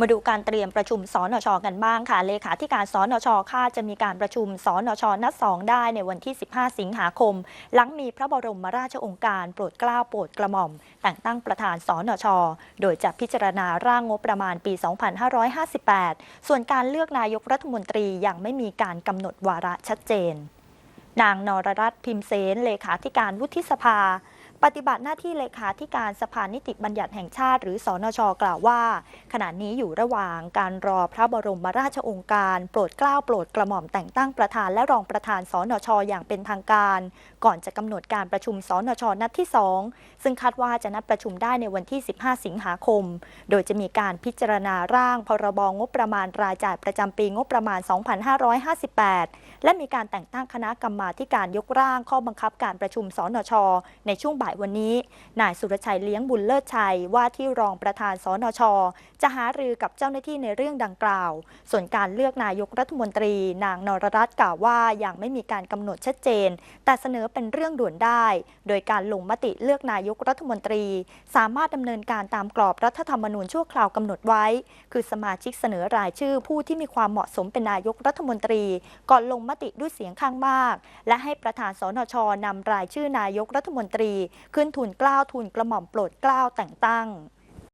มาดูการเตรียมประชุมสนชกันบ้างค่ะ เลขาธิการสนชคาดจะมีการประชุมสนชนัดสองได้ในวันที่ 15 สิงหาคม หลังมีพระบรมราชองค์การโปรดเกล้าโปรดกระหม่อม แต่งตั้งประธานสนช โดยจะพิจารณาร่างงบประมาณปี 2558 ส่วนการเลือกนายกรัฐมนตรียังไม่มีการกำหนดวาระชัดเจน นางนรรัตน์พิมเสนเลขาธิการวุฒิสภา ปฏิบัติหน้าที่เลขาธิการสภานิติบัญญัติแห่งชาติ หรือสอนชกล่าวว่า ขณะนี้อยู่ระหว่างการรอพระบรมราชองค์การ โปรดเกล้าโปรดกระหม่อมแต่งตั้งประธานและรองประธานสนชอย่างเป็นทางการ ก่อนจะกำหนดการประชุมสนชนัดที่ 2 ซึ่งคาดว่าจะนัดประชุมได้ในวันที่ 15 สิงหาคม โดยจะมีการพิจารณาร่างพรบงบประมาณรายจ่ายประจำปีงบประมาณ 2558 และมีการแต่งตั้งคณะกรรมาการยกร่างข้อบังคับการประชุมสนชในช่วงบ่ายวันนี้ นายสุรชัยเลี้ยงบุญเลิศชัยว่าที่รองประธานสนช จะหารือกับเจ้าหน้าที่ในเรื่องดังกล่าว ส่วนการเลือกนายกรัฐมนตรี นางนรรัตน์กล่าวว่ายังไม่มีการกำหนดชัดเจน แต่เสนอเป็นเรื่องด่วนได้ โดยการลงมติเลือกนายกรัฐมนตรี สามารถดำเนินการตามกรอบรัฐธรรมนูญชั่วคราวกำหนดไว้ คือสมาชิกเสนอรายชื่อผู้ที่มีความเหมาะสมเป็นนายกรัฐมนตรี ก่อนลงมติด้วยเสียงข้างมาก และให้ประธานสนชนำรายชื่อนายกรัฐมนตรีขึ้นทุนกล้าวทุนกระหม่อมโปรดเกล้าแต่งตั้ง